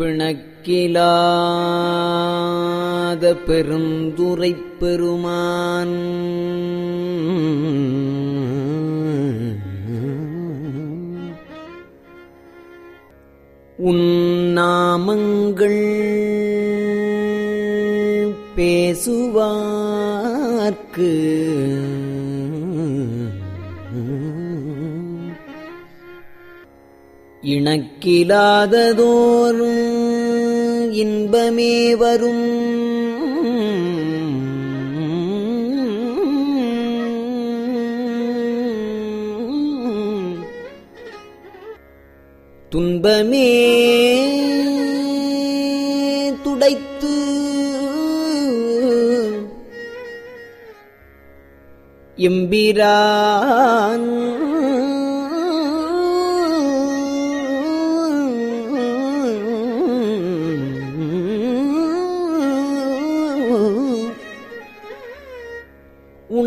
பிணக்கிலாத பெருந்துரை பெருமான். உன்னாமங்கள் பேசுவார்க்கு இணக்கிலாததோறும் இன்பமே வரும். துன்பமே துடைத்து எம்பிரான்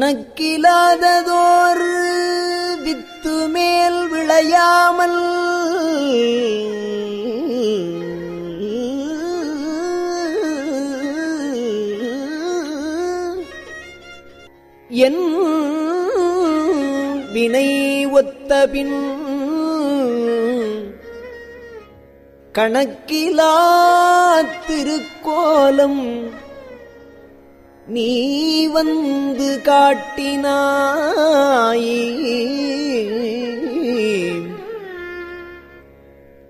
உனக்கிலாததோர் வித்து மேல் விளையாமல் என் வினை ஒத்தபின் கணக்கிலா திருக்கோலம் நீ வந்து காட்டினாய்.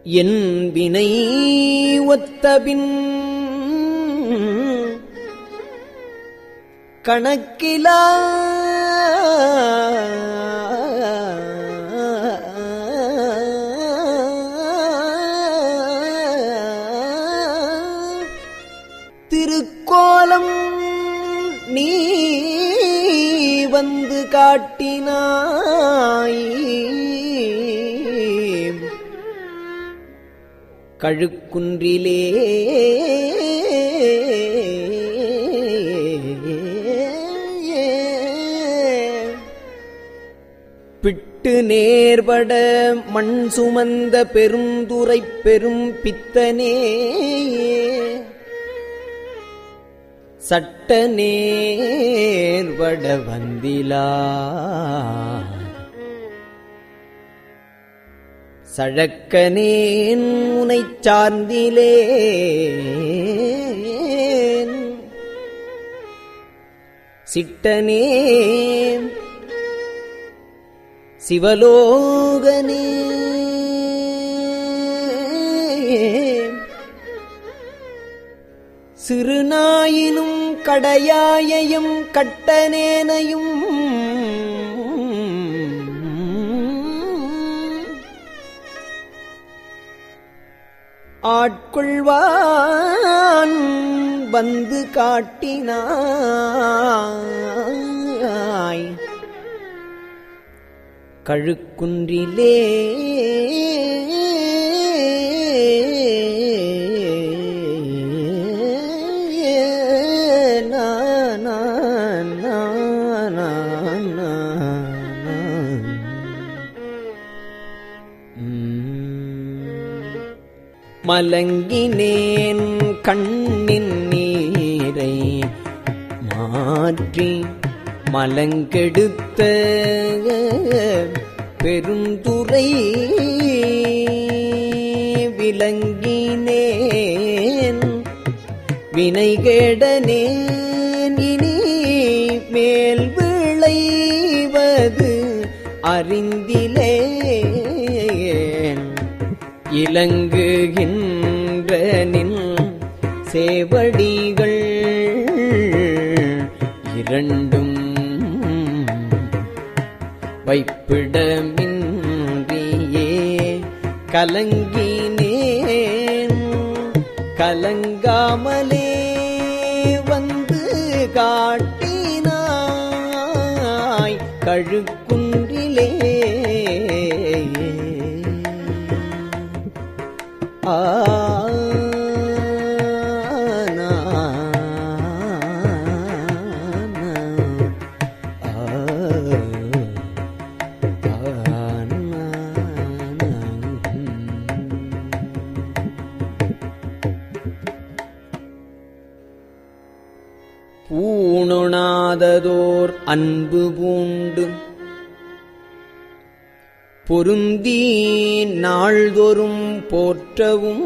என் வினை ஒத்தபின் கணக்கிலா காட்டினாய். கழுக்குன்றிலே பிட்டு நேர்பட மண் சுமந்த பெருந்துரை பெரும் பித்தனே. சட்ட நேர்வட வந்திலா சழக்கனேன் உனைச் சார்ந்திலே. சிட்டனே சிவலோகனே சிறுநாயினும் கடையாயையும் கட்டனேனையும் ஆட்கொள்வான் வந்து காட்டினாய். கழுக்குன்றிலே மலங்கினேன் கண்ணின் நீரை மாற்றி மலங்கெடுத்த பெருந்துரை விளங்கினேன். வினைகேடனேன் இனி மேல் விளைவது அறிந்திலே இலங்குகின்ற சேவடிகள் இரண்டும் வைப்பிடமின்றியே கலங்கினேன். கலங்காமலே வந்து காட்டினாய். கழுக்குன்றிலே பூணுணாததோர் அன்பு பூண்டு. பொருந்தி நாள்தோறும் போற்றவும்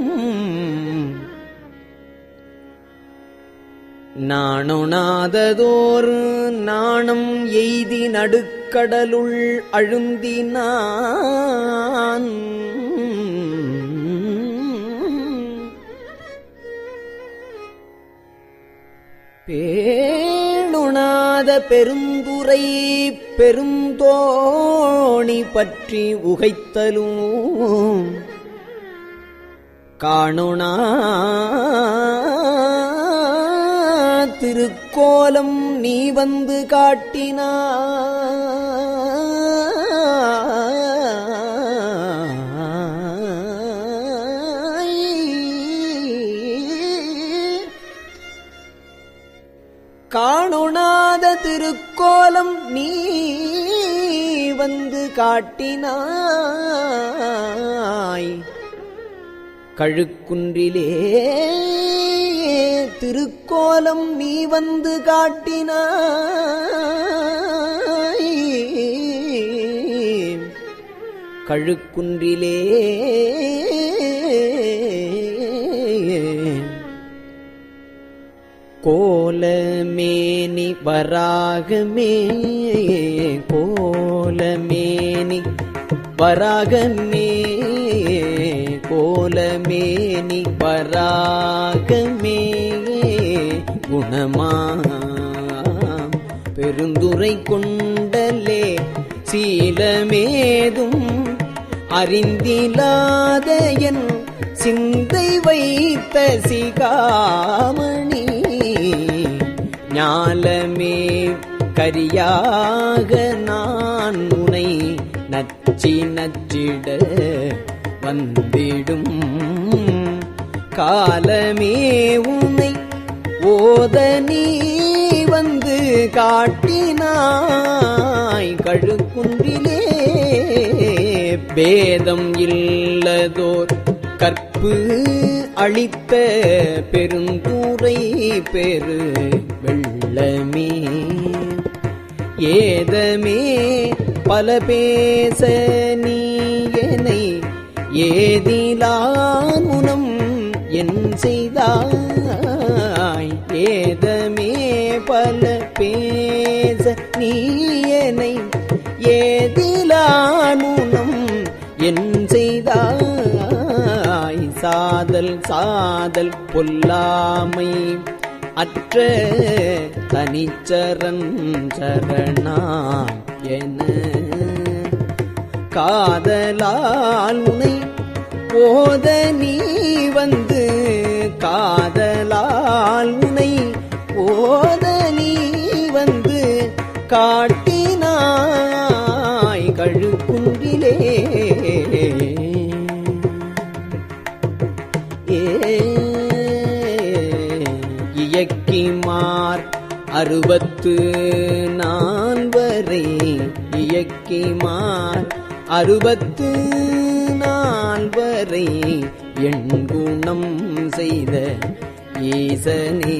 நாணுணாததோர் நாணம் எய்தி நடுக்கடலுள் அழுந்தினான். பேணுணாத பெருந்துரை பெருந்தோணி பற்றி உகைத்தலும் காணுணா. திருக்கோலம் நீ வந்து காட்டினா. காணுணாத திருக்கோலம் நீ வந்து காட்டினாய். கழுக்குன்றிலே திருக்கோலம் நீ வந்து காட்டினாய். கழுக்குன்றிலே கோலமேனி வராகமே கோலமேனி வராகமே. மேனி வராகமே குணமா பெருந்துரை கொண்டலே சீலமேதும் அறிந்திலாத என் சிந்தை வைத்த சிகாமணி. ஞாலமே கரியாக நான் உனை நச்சி நச்சிட வந்திடும். காலமே உனை ஓத நீ வந்து காட்டினாய். கழுக்குன்றிலே பேதம் இல்லதோர் கற்பு அளித்த பெருந்தூரை பெரு வெள்ளமே. ஏதமே பல பேச நீ ஏதிலாமுனம் என் செய்தாய். ஏதமே பல பேச நீயனை ஏதிலாமுனம் என் செய்தாய். சாதல் சாதல் பொல்லாமை அற்ற தனிச்சரன் சரணா என காதலால் உனை போத நீ வந்து காதலால் உனை போத நீ வந்து காட்டினாய் கழுக்குன்றிலே. இயக்கிமார் அறுபத்து நால்வரை இயக்கிமார் அறுபத்து நால்வரை எண் குணம் செய்த ஈசனே.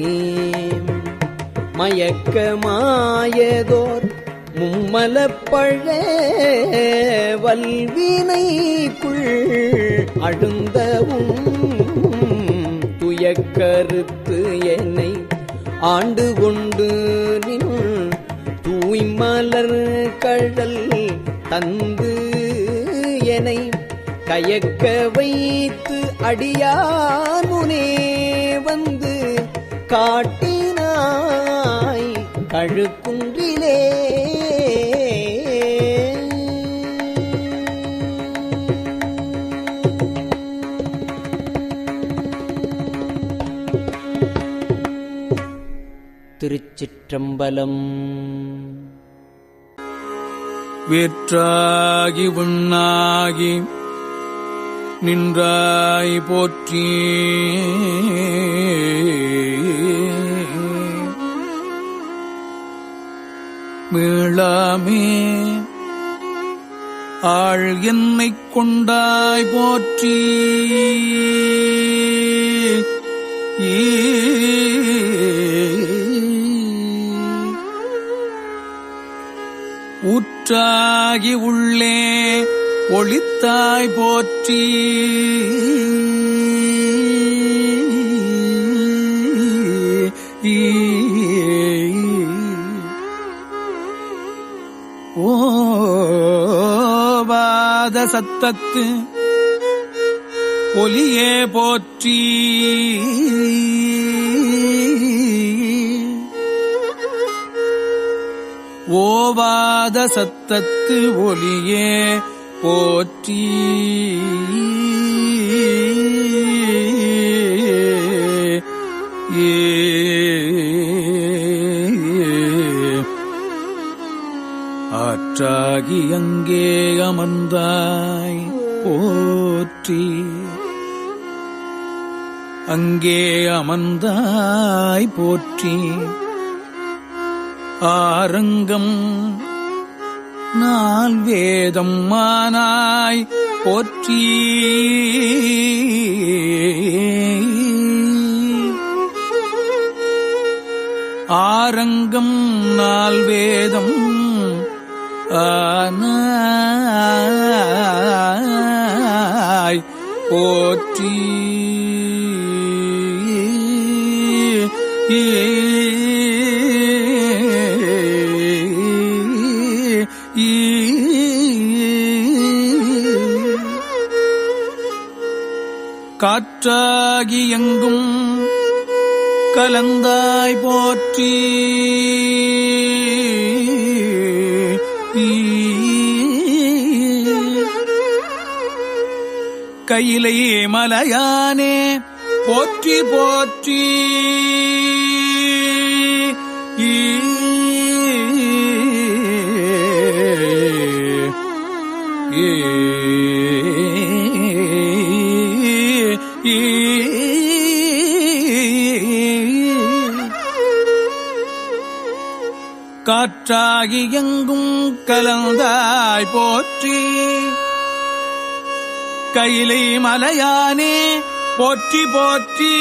மயக்கமாயதோர் மும்மலப்பழ வல்வினைக்குள் அழுந்தவும் துயக்கருத்து என்னை ஆண்டு கொண்டு நின் தூய்மலர் கழல் தந்து என்னை கயக்க வைத்து அடியாமுனே வந்து காட்டினாய் கழுக்குன்றிலே. திருச்சிற்றம்பலம் வேற்றாகி உண்ணாகி நின்றாய் போற்றி. மீளாமே ஆள் என்னை கொண்டாய் போற்றி. ஈ ஒற்றாகி உள்ளே ஒளித்தாய் போற்றி. ஓவாத சத்தத்து ஒலியே போற்றி. ஓவாத சத்தத்து ஒளியே போற்றி. ஆற்றாகி அங்கே அமர்ந்தாய் போற்றி. அங்கே அமர்ந்தாய் போற்றி. ஆரங்கம். நால் வேதம் மானாய் போற்றி. ஆரங்கம் நால் வேதம் ஆனாய் போற்றி. ஏ காற்றாகி எங்கும் கலந்தாய் போற்றி. கையிலை மலையானே போற்றி போற்றி. காற்றாகி எங்கும் கலந்தாய் போற்றி. கையிலை மலையானே போற்றி போற்றி.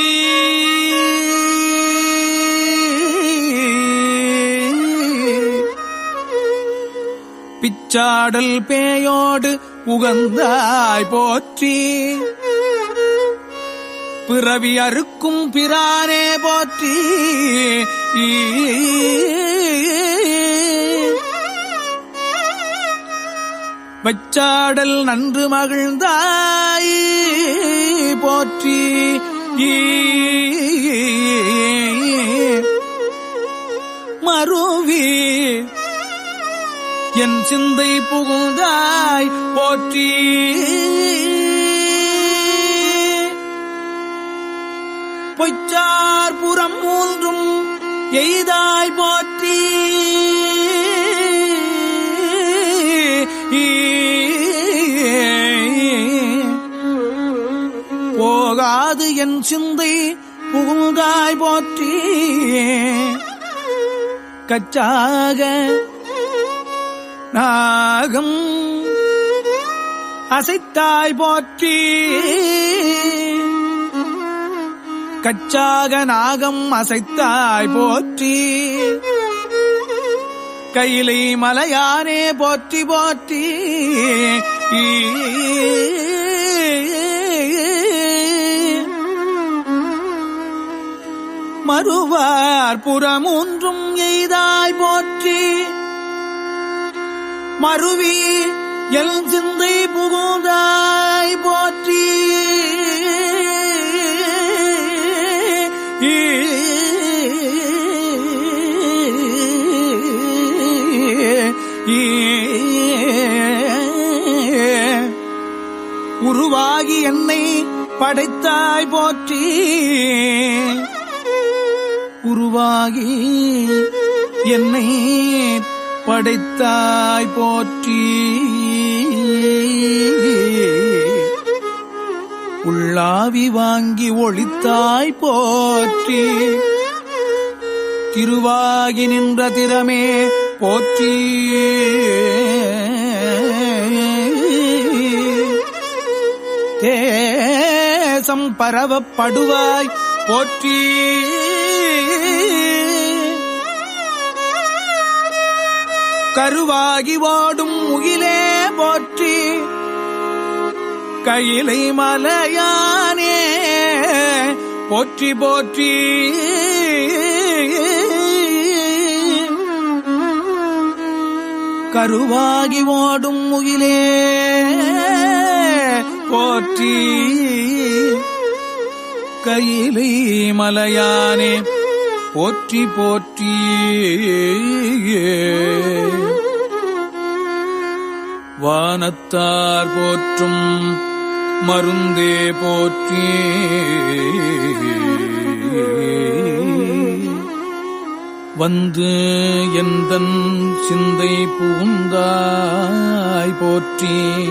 பிச்சாடல் பேயோடு உகந்தாய் போற்றி. பிறவி அறுக்கும் பிரானே போற்றி. ஈ வச்சாடல் நன்று மகிழ்ந்தாய் போற்றி. மருவி. என் சிந்தை புகுந்தாய் போற்றி. பொய்ச்சார் புறம் மூன்றும் எய்தாய் போற்றி. போகாது என் சிந்தை புகுங்காய் போற்றி. கச்சாக நாகம் அசைத்தாய் போற்றி. கச்சாக நாகம் அசைத்தாய் போற்றி. கையிலை மலையானே போற்றி போற்றி. ஈ மறுவார் புறமூன்றும் எய்தாய் போற்றி. மறுவி எல் சிந்தை புகுந்தாய் போற்றி. உருவாகி என்னை படைத்தாய் போற்றி. உருவாகி என்னை படைத்தாய் போற்றி. உள்ளாவி வாங்கி ஒளித்தாய் போற்றி. திருவாகி நின்ற திறமே போற்றி. தேசம் பரவப்படுவாய் போற்றி. கருவாகி ஓடும் முகிலே போற்றி. கையிலை மலையானே போற்றி போற்றி. கருவாகி ஓடும் முகிலே போற்றி. கையிலை மலையானே போற்றி போற்றி. வானத்தார் போற்றும் மருந்தே போற்றி. வந்து எந்த சிந்தை புகுந்தாய் போற்றி.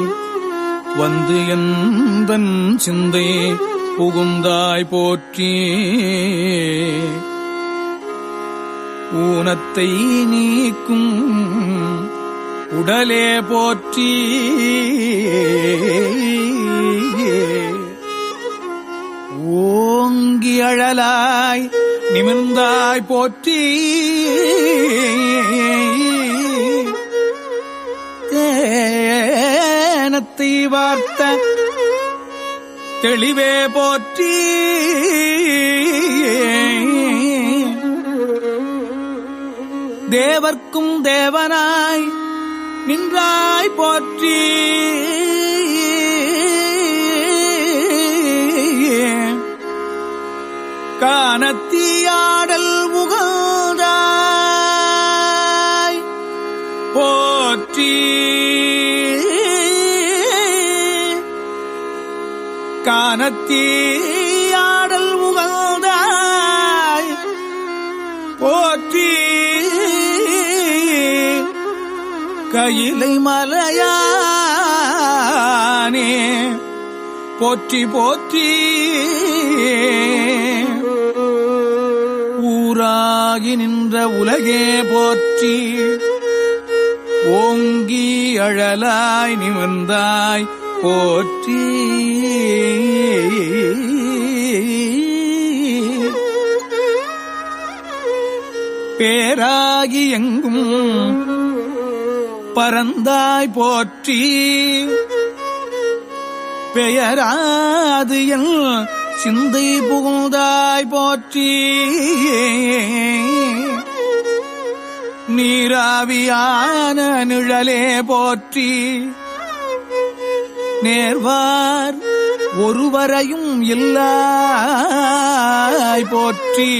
வந்து எந்தன் சிந்தை புகுந்தாய் போற்றி. ஊனத்தை நீக்கும் உடலே போற்றி. ஓங்கி அழலாய் நிமிர்ந்தாய் போற்றி. தேனத்தை வார்த்த தெளிவே போற்றி. தேவர்க்கும் தேவனாய் நின்றாய் போற்றி. காணத்தியாடல் முகந்தாய் போற்றி. காணத்தியாடல் முகந்தாய் போற்றி. கையிலை மலையானே போற்றி போற்றி. ஊராகி நின்ற உலகே போற்றி. ஓங்கி அழலாய் நிமிர்ந்தாய் போற்றி. பேராகி எங்கும் பரந்தாய் போற்றி. பெயராது என் சிந்தை புகுந்தாய் போற்றி. நீராவியான நிழலே போற்றி. நேர்வார் ஒருவரையும் இல்லாய் போற்றி.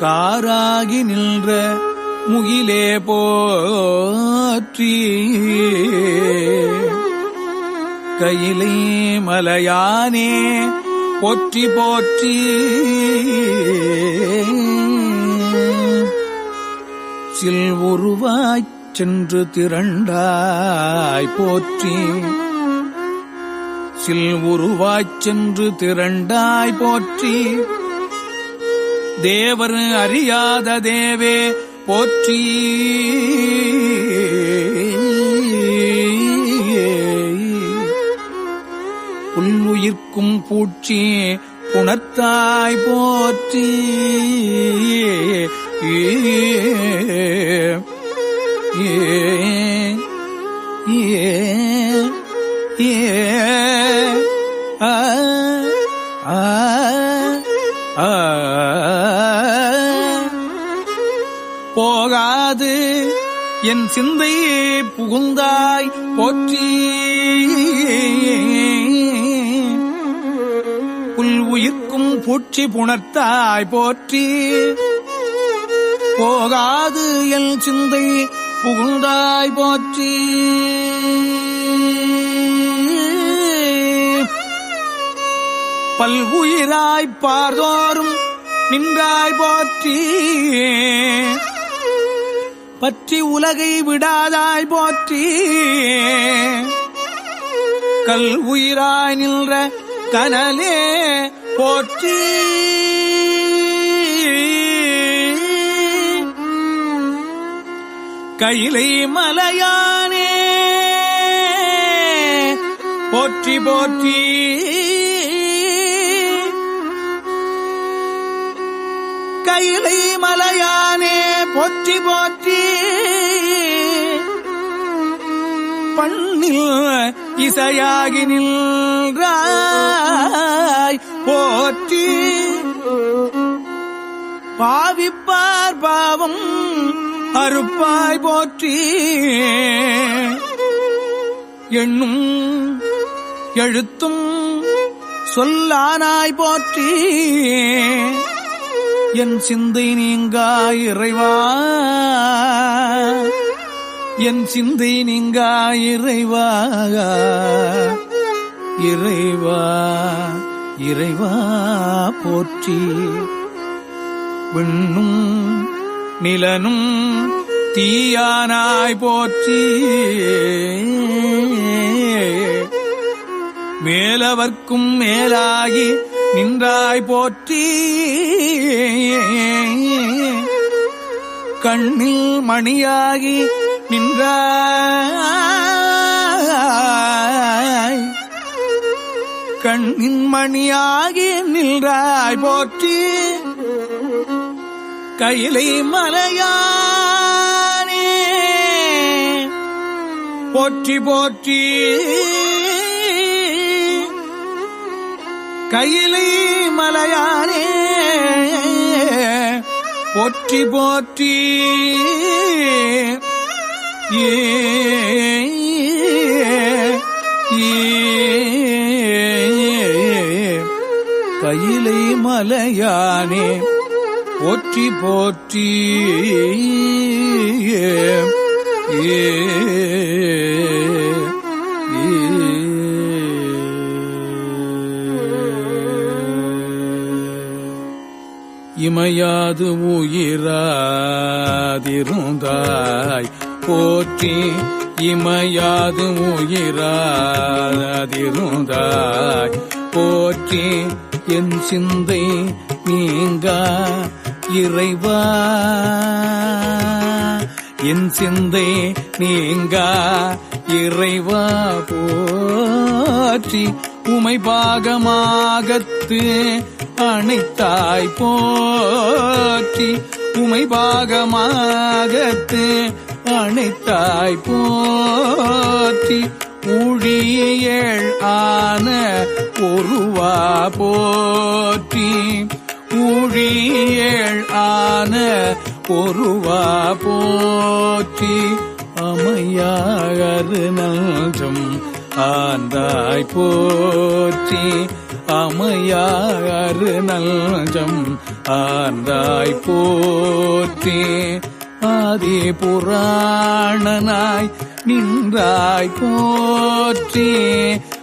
காராகி நின்ற முகிலே போற்றி. கையிலே மலையானே போற்றி போற்றி. சில் உருவாய்ச் சென்று திரண்டாய் போற்றி. சில் உருவாய்ச் சென்று திரண்டாய் போற்றி. தேவர் அறியாத தேவே போற்றி. புல்லுயிர்க்கும் பூச்சி புணத்தாய் போற்றி. ஏ ஏ ஏ. என் சிந்தையே புகுந்தாய் போற்றி. புல் உயிர்க்கும் பூச்சி புணர்த்தாய் போற்றி. போகாது என் சிந்தை புகுந்தாய் போற்றி. பல்வுயிராய் பார்தோறும் நின்றாய் போற்றி. பற்றி உலகை விடாதாய் போற்றி. கல் உயிராய் நின்ற கனலே போற்றி. கையிலை மலையானே போற்றி போற்றி. கையிலை மலையானே போற்றி போற்றி. பண்ணில் இசையாகி நின்றாய் போற்றி. பாவிப்பார் பாவம் அறுப்பாய் போற்றி. எண்ணும் எழுத்தும் சொல்லானாய் போற்றி. என் சிந்தை நீங்கா இறைவா? என் சிந்தை நீங்கா இறைவா? இறைவா இறைவா போற்றி. விண்ணும் நிலனும் தீயானாய் போற்றி. மேலவர்க்கும் மேலாகி நின்றாய் போற்றி. கண்ணில் மணியாகி நின்றாய். கண்ணின் மணியாகி நின்றாய் போற்றி. கையிலை மலையானே. போற்றி போற்றி. கையிலை மலையானே போற்றி போற்றி. ஏ கையிலை மலையானே போற்றி போற்றி. ஏ. இமையாது உயிராதிருந்தாய். போற்றி இமையாது உயிராதிருந்தாய். போற்றி என் சிந்தை நீங்கா இறைவா. என் சிந்தை நீங்கா இறைவா. போற்றி உமை பாகமாகத்து அணைத்தாய் போற்றி. உமை பாகமாகத்து அணைத்தாய் போற்றி. ஊழியேள் ஆன ஒருவா போற்றி. ஊழியேள் ஆன ஒருவா போற்றி. அமையாகரு நல்றம் ஆந்தாய் போற்றி. அமையாறு நல்ஜம் ஆர்ந்தாய் போற்றி. ஆதி புராணனாய் நின்றாய் போற்றி.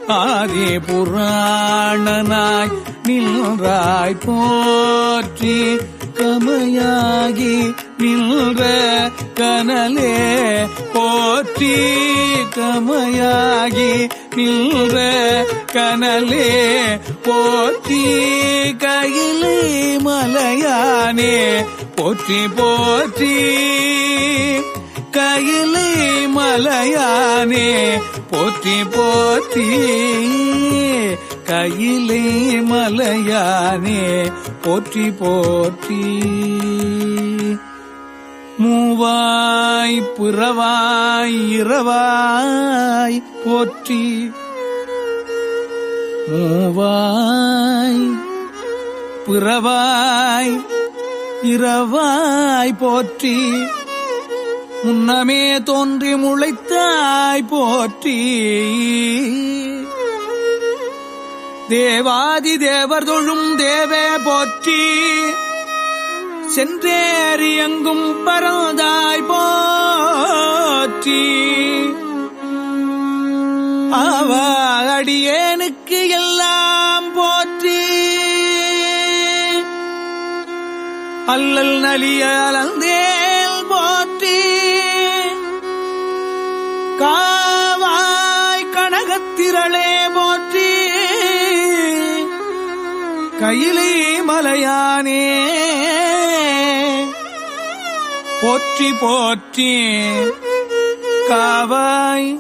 ஆதி புராணனாய் நின்றாய் போற்றி. கமையாகி நின்ற கனலே போற்றி. கமையாகி நின்ற கனலே போற்றி கையிலே மலையானே. போற்றி போற்றி கையிலே மலையானே. போற்றி போற்றி கையிலே மலையானே. போற்றி போற்றி மூவாய் பிறவாய் இரவாய் போற்றி. மூவாய் பிறவாய் இரவாய் போற்றி. முன்னமே தோன்றி முளைத்தாய் போற்றி. தேவாதி தேவர் தொழும் தேவே போற்றி. சென்றேறி எங்கும் பரந்தாய் போற்றி. அவ அடியேனுக்கு எல்லாம் போற்றி. அல்லல் நலிய அலந்தேல் போற்றி. காவாய் கனகத்திரளே போற்றி. கையிலே மலையானே. போற்றி போற்றி. காவாய்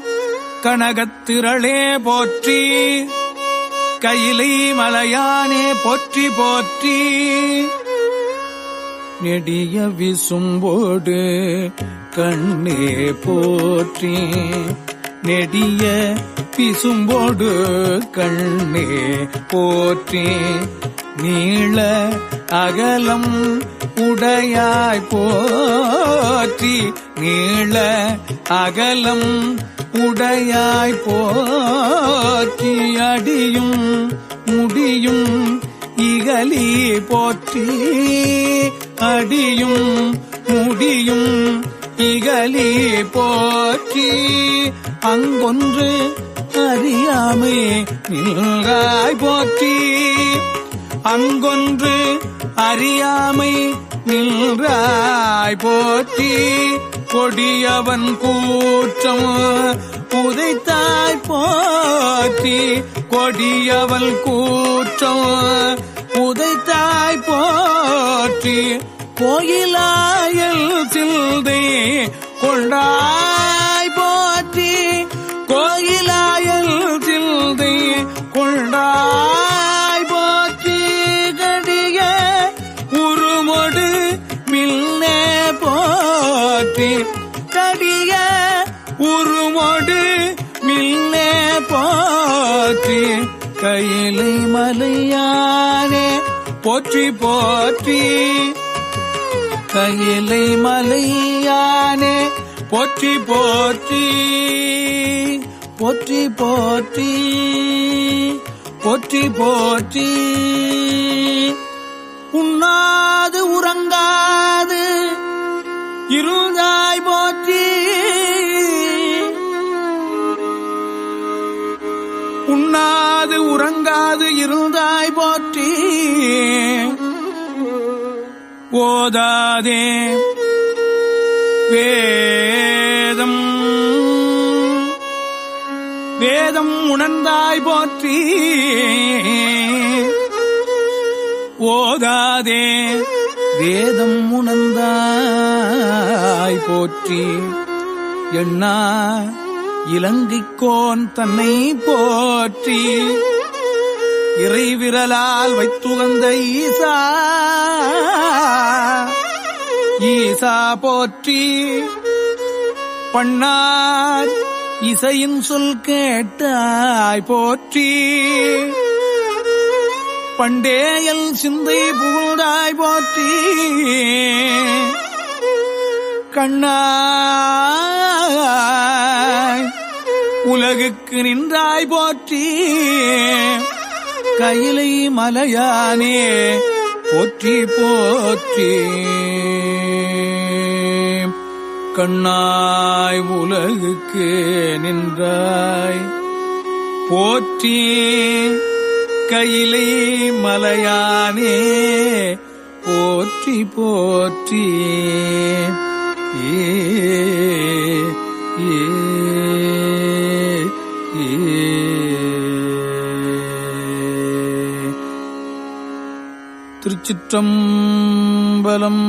கனகத்திரளே போற்றி. கையிலை மலையானே போற்றி போற்றி. நெடிய விசும்போடு கண்ணே போற்றி. நெடிய பிசும்போடு கண்ணே போற்றி. நீள அகலம் உடையாய் போற்றி. நீள அகலம் உடையாய் போற்றி. அடியும் முடியும் இகலி போற்றி. அடியும் முடியும் இகலி போற்றி. அங்கொன்று அறியாமே நின்றாய் போற்றி. அங்கொன்று அறியாமை நின்றாய் போற்றி. கொடியவன் கூற்றம் புதைத்தாய் போற்றி. கொடியவள் கூற்றம் புதைத்தாய் போற்றி. கோயிலாயல் சிந்தை கொண்டாய் மலையானே போற்றி போற்றி. கையிலை மலையானே போற்றி போற்றி. போற்றி போற்றி. போற்றி போற்றி. உண்ணாது உறங்காது. இருந்தாய் போற்றி. உறங்காது இருந்தாய் போற்றி. ஓதாதே வேதம். வேதம் உணர்ந்தாய் போற்றி. ஓதாதே வேதம் உணர்ந்தாய் போற்றி. எண்ணா இலங்கைக்கோன் தன்னை போற்றி. இறைவிரலால் வைத்துகந்த ஈசா. ஈசா போற்றி பண்ணார். இசையின் சொல் கேட்டாய் போற்றி. பண்டேயல் சிந்தை புகழ்ந்தாய் போற்றி. கண்ணாய் உலகுக்கு நின்றாய் போற்றி. கையிலை மலையானே போற்றி போற்றி. கண்ணாய் உலகுக்கு நின்றாய். போற்றி கையிலை மலையானே போற்றி போற்றி. ஏ ஏ. ஏ திருச்சிற்றம்பலம்.